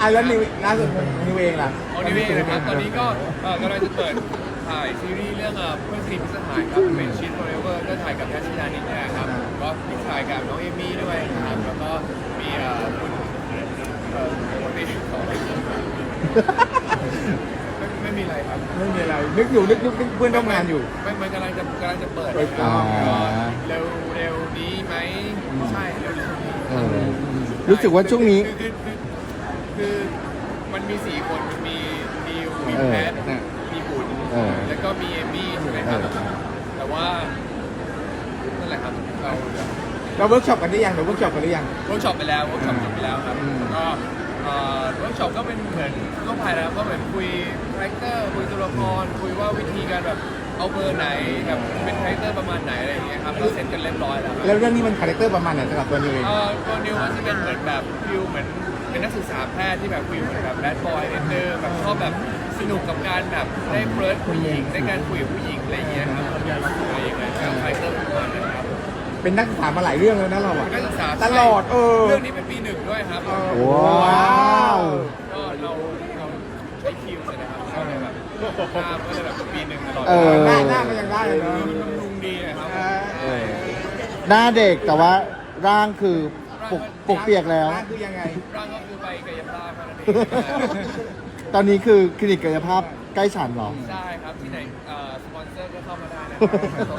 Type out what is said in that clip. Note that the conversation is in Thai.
อะแล้วนิวล่าสุดนิวเองล่ะโอนิเวนะครับ ตอนนี้ก็เอ่อกำลังจะเปิดถ่ายซีรีส์เรื่องเอ่อเพื่อนสนิทพิสหายครับเป็นชีสโฟเรเวอร์ก็ถ่ายกับแพทย์ชิดานินนะครับก็มีถ่ายกับน้องเอมี่ด้วยนะครับแล้วก็มีเอ่อคุณเอ่อคนนี้ขอไม่ไม่มีอะไรครับ ไม่มีอะไรนึกอยู่นึกนึกนึกเพื่อนร่วมงานอยู่ไม่มันกำลังจะกำลังจะเปิดเปิดครับอ๋อก็เร็วเร็วนี้ไหมใช่เร็วนี้เออรู้สึกว่าช่วงนี้ คือคือคือคือ มันมีสี่คนมันมีนิวมีเออแพทมีบุญเออ แล้วก็มีเอมี่ใช่ไหมครับเออแต่ว่านั่นแหละครับเราเราเวิร์กช็อปกันได้ยังเราเวิร์กช็อปกันได้ยัง เวิร์กช็อปไปแล้วเวิร์กช็อปจบไปแล้วครับอืม ก็เอ่อเวิร์กช็อปก็เป็นเหมือนทั่วไปแล้วก็เหมือนคุยคาแรคเตอร์คุยตัวละครคุยว่าวิธีการแบบเอาเบอร์ไหนแบบเป็นคาแรคเตอร์ประมาณไหนอะไรอย่างเงี้ยครับเราเสร็จกันเรียบร้อยแล้วครับแล้วเรื่องนี้มันคาแรคเตอร์ประมาณไหนสำหรับตัวนิวเอง เอ่อตัวนิวก็จะเป็นเหมือนแบบฟิลเหมือนเป็นนักศึก ษาแพทย์ที่แบบฟิลเหมือนแบบแบดบอยนิดนึงแบบชอบแบบสนุกกับการแบบได้เฟิร์สผู้หญิงได้การคุยกับผู้หญิงอะไรอย่างเงี้ยครับอะไรอย่างเงี้ยครับคาแรคเตอร์ประมาณนั้นครับเป็นนักศึกษามาหลายเรื่องแล้วนะเราอะเป็นนักศึกษาตลอดเออ เรื่องนี้เป็นปีหนึ่งด้วยครับเออว้าว ก็เราเราใช้คิวใช่ไหมครับก็เลยแบบหน้าก็เลยแบบปีหนึ่งตลอดเออ หน้าหน้ามันยังได้เลยเอเนาะอมันบำรุงดีนะครับ เออ หน้าเด็กแต่ว่าร่างคือ ปกปกเปียกแล้ว ร่างคือยังไง ร่างก็คือไปกายภาพเท่านั้นเองตอนนี้คือคลินิกกายภาพใกล้ฉันเหรอ ใช่ครับที่ไหนเอ่อสปอนเซอร์ก็เข้ามาได้นะครับ